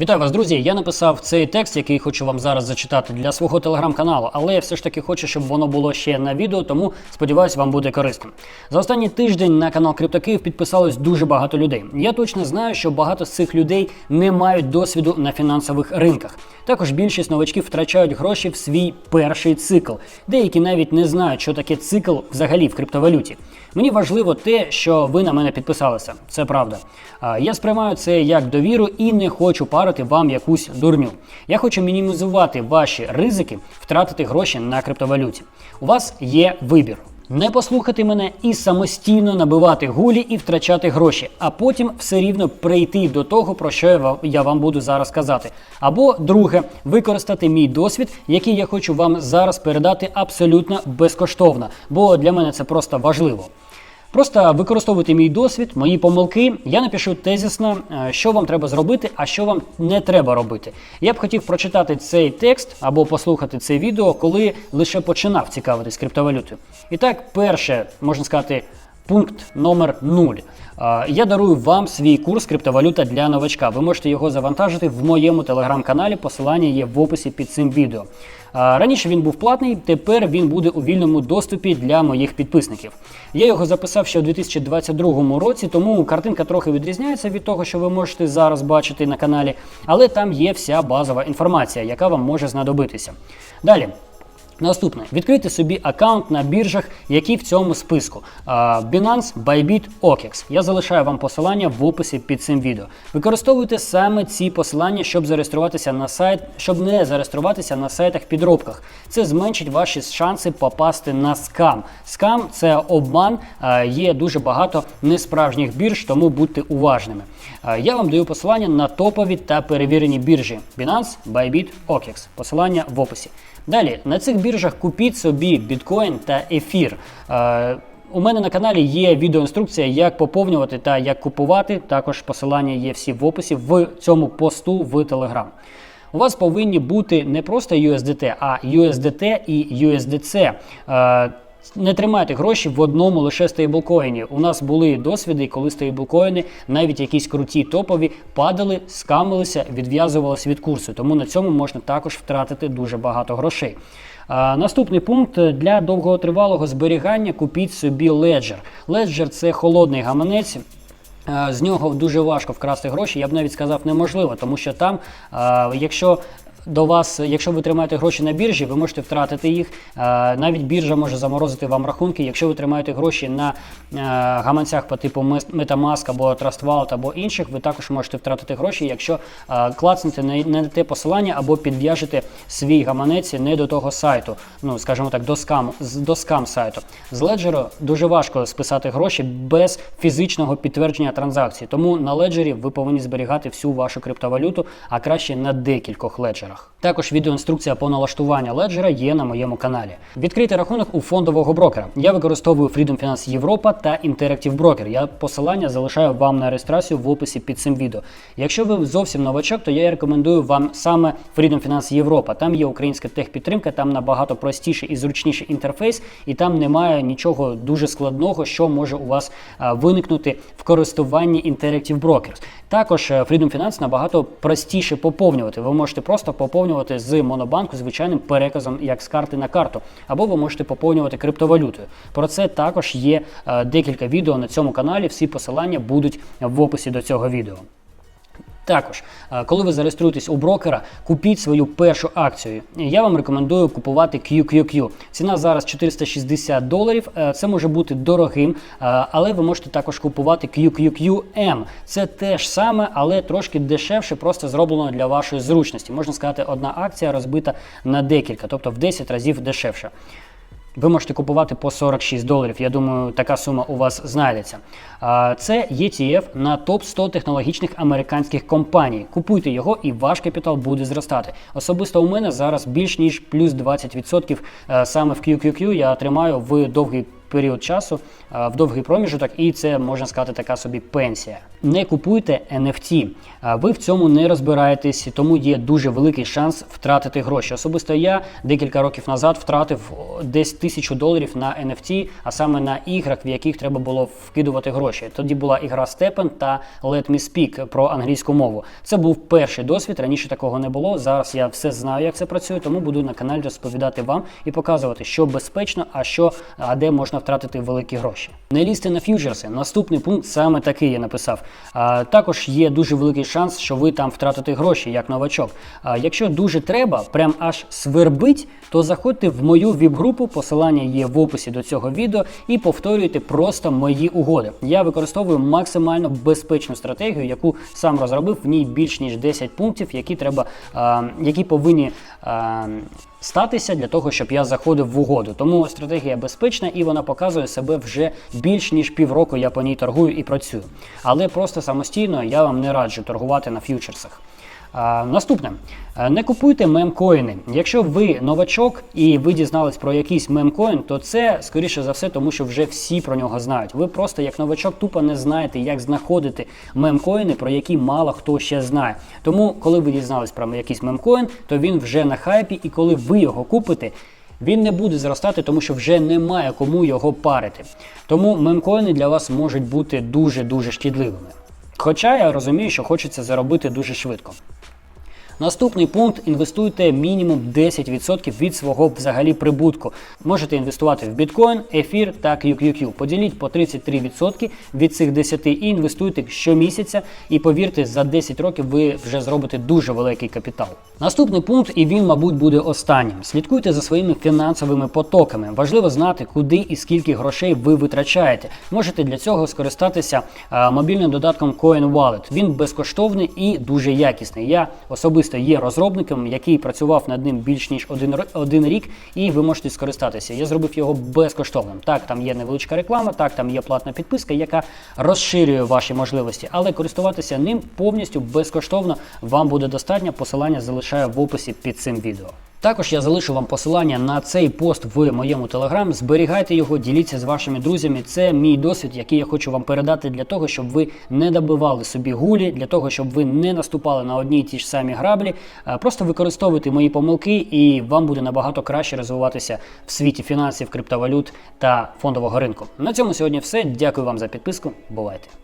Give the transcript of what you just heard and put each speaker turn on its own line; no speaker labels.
Вітаю вас, друзі! Я написав цей текст, який хочу вам зараз зачитати для свого телеграм-каналу, але я все ж таки хочу, щоб воно було ще на відео, тому сподіваюся, вам буде корисним. За останній тиждень на канал CryptoKiїв підписалось дуже багато людей. Я точно знаю, що багато з цих людей не мають досвіду на фінансових ринках. Також більшість новачків втрачають гроші в свій перший цикл. Деякі навіть не знають, що таке цикл взагалі в криптовалюті. Мені важливо те, що ви на мене підписалися. Це правда. Я сприймаю це як довіру і не хочу парити вам якусь дурню. Я хочу мінімізувати ваші ризики втратити гроші на криптовалюті. У вас є вибір. Не послухати мене і самостійно набивати гулі і втрачати гроші, а потім все рівно прийти до того, про що я вам буду зараз казати. Або друге, використати мій досвід, який я хочу вам зараз передати абсолютно безкоштовно, бо для мене це просто важливо. Просто використовуйте мій досвід, мої помилки. Я напишу тезісно, е, що вам треба зробити, а що вам не треба робити. Я б хотів прочитати цей текст або послухати це відео, коли лише починав цікавитись криптовалютою. І так, перше, можна сказати, пункт номер 0. Е, Я дарую вам свій курс криптовалюта для новачка. Ви можете його завантажити в моєму телеграм-каналі. Посилання є в описі під цим відео. Раніше він був платний, тепер він буде у вільному доступі для моїх підписників. Я його записав ще у 2022 році, тому картинка трохи відрізняється від того, що ви можете зараз бачити на каналі, але там є вся базова інформація, яка вам може знадобитися. Далі. Наступне, відкрийте собі аккаунт на біржах, які в цьому списку: Binance, Bybit, OKEX. Я залишаю вам посилання в описі під цим відео. Використовуйте саме ці посилання, щоб зареєструватися на сайт, щоб не зареєструватися на сайтах підробках. Це зменшить ваші шанси попасти на скам. Скам це обман. Є дуже багато несправжніх бірж, тому будьте уважними. Я вам даю посилання на топові та перевірені біржі: Binance, Bybit, OKEX. Посилання в описі. Далі на цих біржах купіть собі біткоін та ефір. Е, у мене на каналі є відеоінструкція, як поповнювати та як купувати. Також посилання є всі в описі в цьому посту в Telegram. У вас повинні бути не просто USDT, а USDT і USDC. Е, не тримайте гроші в одному лише стейблкоїні. У нас були досвіди, коли стейблкоїни, навіть якісь круті топові, падали, скамилися, відв'язувалися від курсу. Тому на цьому можна також втратити дуже багато грошей. А, наступний пункт для довготривалого зберігання купіть собі Ledger. Ledger – це холодний гаманець. З нього дуже важко вкрасти гроші. Я б навіть сказав неможливо, тому що там, якщо до вас, якщо ви тримаєте гроші на біржі, ви можете втратити їх. Е, Навіть біржа може заморозити вам рахунки. Якщо ви тримаєте гроші на е, гаманцях по типу MetaMask або Trust Wallet або інших, ви також можете втратити гроші, якщо е, клацнете не не на те посилання або підв'яжете свій гаманець не до того сайту. Ну скажімо так, до скам до скам сайту. З Ledger дуже важко списати гроші без фізичного підтвердження транзакції. Тому на Ledger ви повинні зберігати всю вашу криптовалюту, а краще на декількох леджерах. Також відеоінструкція по налаштуванню леджера є на моєму каналі. Відкрити рахунок у фондового брокера. Я використовую Freedom Finance Європа та Interactive Broker. Я посилання залишаю вам на реєстрацію в описі під цим відео. Якщо ви зовсім новачок, то я рекомендую вам саме Freedom Finance Європа. Там є українська техпідтримка, там набагато простіший і зручніший інтерфейс, і там немає нічого дуже складного, що може у вас виникнути в користуванні Interactive Brokers. Також е, Freedom Finance набагато простіше поповнювати. Ви можете просто поповнювати з монобанку звичайним переказом як з карти на карту, або ви можете поповнювати криптовалютою. Про це також є е, декілька відео на цьому каналі. Всі посилання будуть в описі до цього відео. Також, е, коли ви зареєструєтесь у брокера, купіть свою першу акцію. Я вам рекомендую купувати QQQ. Ціна зараз 460 доларів. Е, Це може бути дорогим, е, але ви можете також купувати QQQM. Це те ж саме, але трошки дешевше, просто зроблено для вашої зручності. Можна сказати, одна акція розбита на декілька, тобто в 10 разів дешевше. Ви можете купувати по 46 доларів. Я думаю, така сума у вас знайдеться. Це ETF на топ 100 технологічних американських компаній. Купуйте його, і ваш капітал буде зростати. Особисто у мене зараз більш ніж плюс 20% е, саме в QQQ я тримаю в довгий період часу, е, в довгий проміжок, і це можна сказати така собі пенсія. Не купуйте NFT. Е, Ви в цьому не розбираєтесь, тому є дуже великий шанс втратити гроші. Особисто я декілька років назад втратив десь тисячу доларів на NFT, а саме на іграх, в яких треба було вкидувати гроші. Тоді була ігра Stephen та Let Me Speak про англійську мову. Це був перший досвід. Раніше такого не було. Зараз я все знаю, як це працює, тому буду на каналі розповідати вам і показувати, що безпечно, а що а де можна втратити великі гроші. Не лізьте на фьючерси. Наступний пункт саме такий я написав. А, також є дуже великий шанс, що ви там втратите гроші як новачок. А, якщо дуже треба, прям аж свербить, то заходьте в мою віп-групу. Посилання є в описі до цього відео і повторюйте просто мої угоди. Я використовую максимально безпечну стратегію, яку сам розробив. В ній більш ніж 10 пунктів, які треба, а, які повинні. А, Статися для того, щоб я заходив в угоду. Тому стратегія безпечна і вона показує себе вже більш ніж півроку. Я по ній торгую і працюю. Але просто самостійно я вам не раджу торгувати на ф'ючерсах. Наступне, Е, не купуйте мемкоїни. Якщо ви новачок і ви дізнались про якийсь мемкоін, то це скоріше за все, тому що вже всі про нього знають. Ви просто як новачок тупо не знаєте, як знаходити мемкоїни, про які мало хто ще знає. Тому, коли ви дізнались про якийсь мемкоін, то він вже на хайпі, і коли ви його купите. Він не буде зростати, тому що вже немає кому його парити. Тому мемкоїни для вас можуть бути дуже-дуже шкідливими. Хоча я розумію, що хочеться заробити дуже швидко. Наступний пункт інвестуйте мінімум 10% від свого взагалі прибутку. Можете інвестувати в біткоін, ефір та QQQ. Поділіть по 33% від цих 10 і інвестуйте щомісяця. І повірте, за 10 років ви вже зробите дуже великий капітал. Наступний пункт, і він, мабуть, буде останнім. Слідкуйте за своїми фінансовими потоками. Важливо знати, куди і скільки грошей ви витрачаєте. Можете для цього скористатися мобільним додатком Coin Wallet. Він безкоштовний і дуже якісний. Я особисто є розробником, який працював над ним більш ніж один, один рік, і ви можете скористатися. Я зробив його безкоштовним. Так, там є невеличка реклама, так, там є платна підписка, яка розширює ваші можливості, але користуватися ним повністю безкоштовно вам буде достатньо. Посилання залишаю в описі під цим відео. Також я залишу вам посилання на цей пост в моєму телеграм. Зберігайте його, діліться з вашими друзями. Це мій досвід, який я хочу вам передати для того, щоб ви не добивали собі гулі, для того, щоб ви не наступали на одні й ті ж самі граблі. Просто використовуйте мої помилки, і вам буде набагато краще розвиватися в світі фінансів, криптовалют та фондового ринку. На цьому сьогодні все. Дякую вам за підписку. Бувайте!